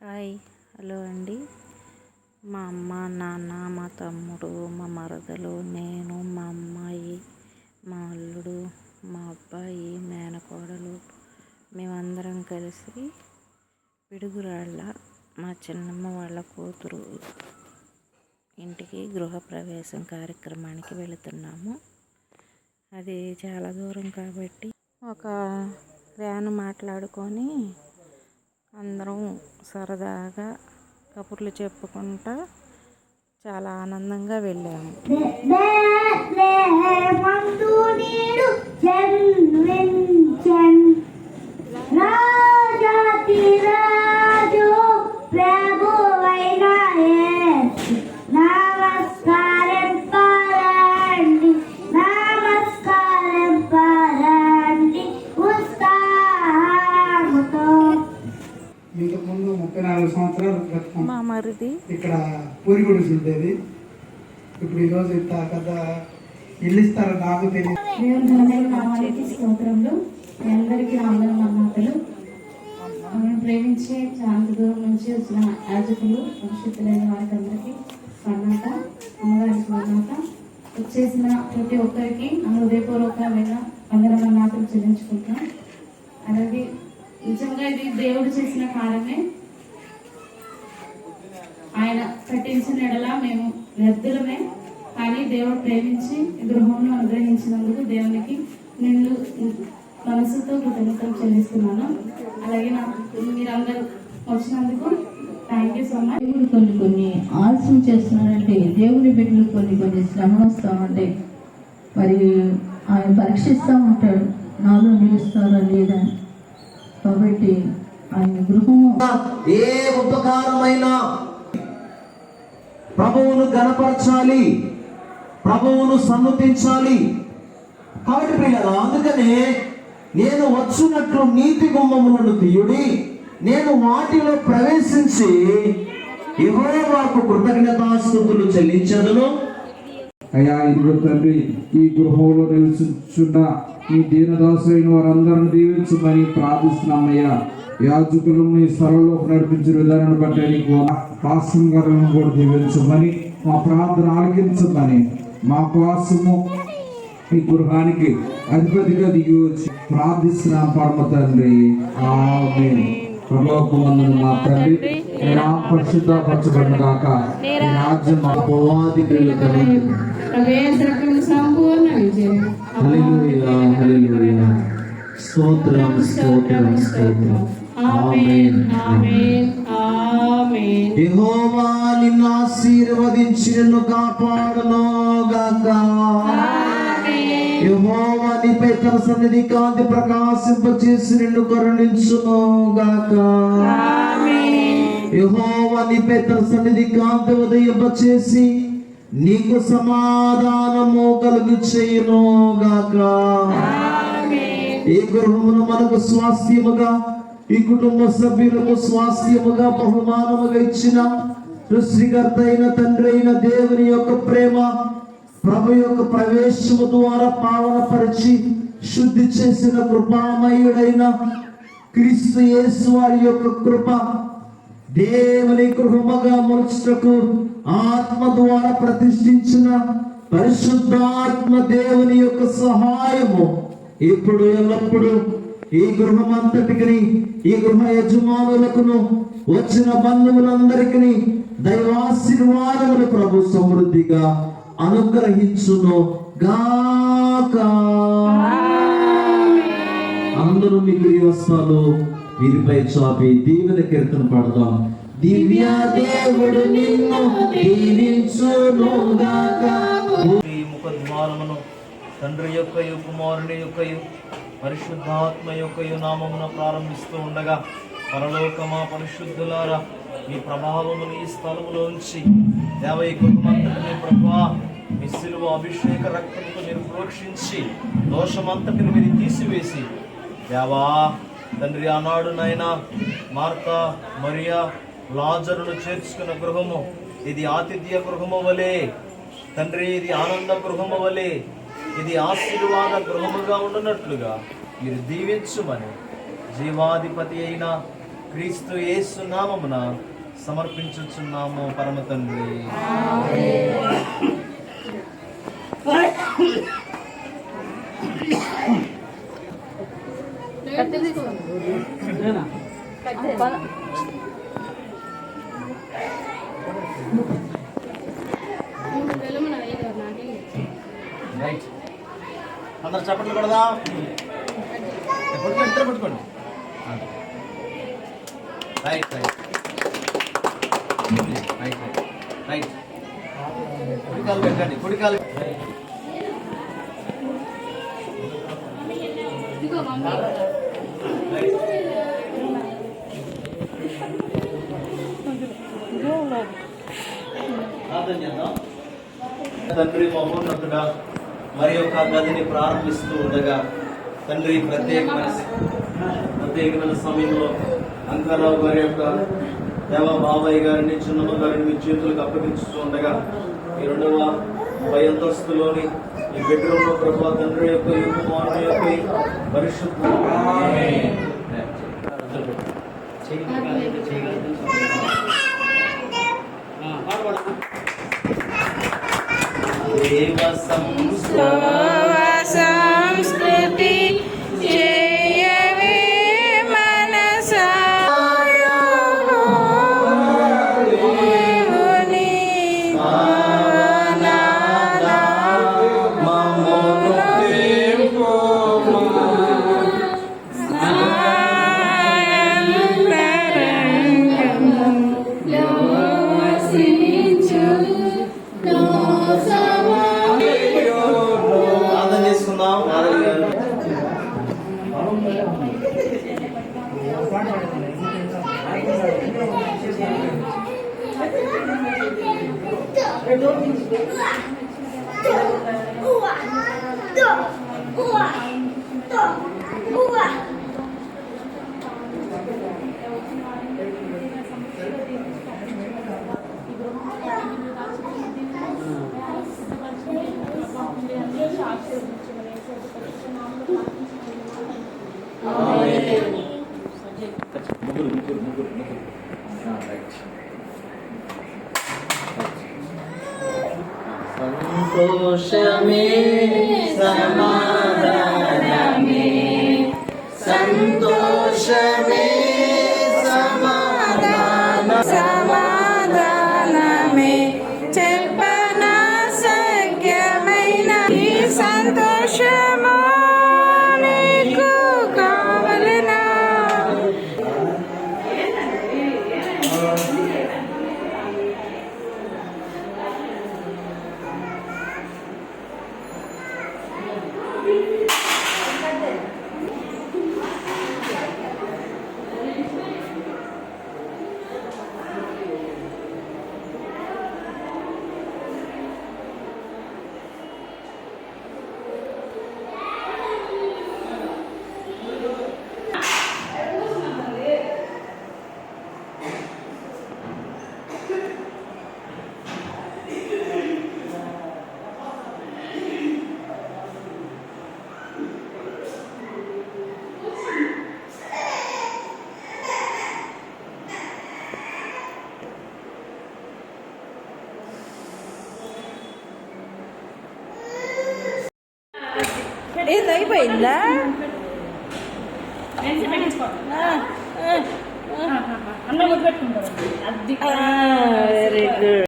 Hi hello అండి. మా అమ్మ నాన్న మా తమ్ముడు మా మరదలు నేను మా అమ్మాయి మా అల్లుడు మా అబ్బాయి మేనకోడలు మేమందరం కలిసి పిడుగురాళ్ళ మా చిన్నమ్మ వాళ్ళ కూతురు ఇంటికి గృహప్రవేశం కార్యక్రమానికి వెళుతున్నాము. అది చాలా దూరం కాబట్టి ఒక వ్యాన్ మాట్లాడుకొని అందరం సరదాగా కబుర్లు చెప్పుకుంటా చాలా ఆనందంగా వెళ్ళాము. రాజా ఇక్కడ పూరి గుడిసి ఉండేది. ఇప్పుడు ఈరోజు ఇంత కథ ఇల్లు ఇస్తారు నాకు తెలియదు స్తోత్రంలో అందరికీ నా వందన మనం ప్రేమించే చాలా దూరం నుంచి వచ్చిన యాజకులు భవిష్యత్తులైన వారికి అందరికీ స్వర్ణాత అమ్మగారికి స్వర్ణాత వచ్చేసిన ప్రతి ఒక్కరికి నా హృదయపూర్వకమైన వందన మన్నాతలు చెల్లించుకుంటాం అలాగే నిజంగా ఇది దేవుడు చేసిన కారణమే ఆయన కట్టించిన ఎడల మేము వ్యర్థులమే. కానీ దేవుడు ప్రేమించి ఈ గృహంను అనుగ్రహించినందుకు దేవునికి నిండు మనసుతో కృతజ్ఞతలు చెల్లిస్తున్నాను. అలాగే నాకు మీరందరూ వచ్చినందుకు థ్యాంక్ యూ సో మచ్ దేవుడు కొన్ని కొన్ని ఆలస్యం చేస్తున్నాడంటే దేవుని బిడ్డలు కొన్ని కొన్ని శ్రమలు వస్తూ ఉంటాయి మరి ఆయన పరీక్షిస్తూ ఉంటాడు. నాలో నిలుస్తారా లేదా? కాబట్టి ఆయన గృహము ఏ ఉపకారమైన ప్రభువును గణపరచాలి. ప్రభువును సన్నతించాలి కాబట్టి ప్రియులారా అందుకనే నేను వచ్చినట్లు నీతి గుమ్మములను తీయుడి నేను వాటిలో ప్రవేశించి యెహోవాకు కృతజ్ఞతాస్థుతులు చెల్లించదును. అయ్యా ఇదిగో తండ్రి ఈ గృహంలో నిలుచున్న ఈ దీనదాసులైన వారందరిని దీవించమని ప్రార్థిస్తున్నామయ్యా. యాజకులను మీ స్థలంలోకి నడిపించిన విధానాన్ని బట్టి నీకు పాసం గారులను కూడా దీవించమని మా ప్రార్థన ఆలకించమని మా కోసము ఈ గృహానికి అధిపతిగా దిగి వచ్చి ప్రార్థిస్తున్నాం పరమ తండ్రి. పరలోకమందున మా తండ్రి పరిశుద్ధపరచబడిన రాజ్యం మా స్తోత్రం స్తోత్రం స్తోత్రం. యెహోవా నిన్ను ఆశీర్వదించి నిన్ను కాపాడును గాక. యెహోవా నీపై తన సన్నిధి కాంతి ప్రకాశింపచేసి నిన్ను కరుణించును గాక. యెహోవా నీపై తన సన్నిధి కాంతి ఉదయింపచేసి నీకు సమాధానము కలుగు చేయును గాక ఈ గృహమును మనకు స్వాస్థ్యముగా ఈ కుటుంబ సభ్యులకు స్వాస్థ్యముగా బహుమానముగా ఇచ్చిన సృష్టికర్త అయిన తండ్రి అయిన దేవుని యొక్క ప్రేమ ప్రభు యొక్క ప్రవేశము ద్వారా పావనపరిచి శుద్ధి చేసిన కృపామయుడైన క్రీస్తు యేసు వారి యొక్క కృప దేవుని గృహముగా మలుచుటకు ఆత్మ ద్వారా ప్రతిష్ఠించిన పరిశుద్ధాత్మ దేవుని యొక్క సహాయము ఇప్పుడు ఎల్లప్పుడు ఈ గృహమంతటికి అంతటికి ఈ గృహ యజమానులకును వచ్చిన బంధువులందరికీ దైవాశీర్వాదములు ప్రభు సమృద్ధిగా అనుగ్రహించును గాక. అందరూ మీ వస్తాలు వీరిపై చాపి దీవెన కీర్తన పాడదాం. దివ్య దేవుడు నిన్ను దీవించును గాక. ఈ ముఖద్వారమును తండ్రి యొక్కయు కుమారుని యొక్కయు పరిశుద్ధాత్మ యొక్కయు నామమున ప్రారంభిస్తూ ఉండగా పరలోకమా పరిశుద్ధులారా మీ ప్రభావమును ఈ స్థలములోంచి దేవై కుటుంబంతటిని ప్రభా మీ సిలువ అభిషేక రక్తముతో మీరు ప్రోక్షించి దోషమంతటిని మీరు తీసివేసి దేవా తండ్రి ఆనాడు నాయన మార్త మరియా లాజరును చేర్చుకున్న గృహము ఇది ఆతిథ్య గృహము వలె తండ్రి ఇది ఆనంద గృహము వలె ఇది ఆశీర్వాద గృహముగా ఉండునట్లుగా మీరు దీవించుమని జీవాధిపతి అయిన క్రీస్తు యేసు నామమున సమర్పించుచున్నాము పరమ తండ్రి. అందరు చప్పట్లు కొడదా పట్టుకోండి ఇద్దరు పట్టుకోండి right right right right right కుడికాలు పెట్టండి కుడికాలు ప్రార్థన చేద్దాం తండ్రి మహోన్నతుడా మరి యొక్క గదిని ప్రారంభిస్తూ ఉండగా తండ్రి ప్రత్యేకమైన ప్రత్యేకమైన సమయంలో అంకారావు గారి యొక్క దేవ బాబాయ్ గారిని చిన్నమ్మ గారిని మీ చేతులకు అప్పగించుతూ ఉండగా ఈ రెండవ పై అంతస్తులోని ఈ బెడ్రూమ్లో ప్రభు తండ్రి యొక్క ఈ కుమారుని యొక్క పరిశుద్ధ దేవ సంస్కృతి చేయవే మనసా దేవుని ప్రార్థన చేసుకుందాం మాధవి ఇది అయిపోయిందా వెరీ గుడ్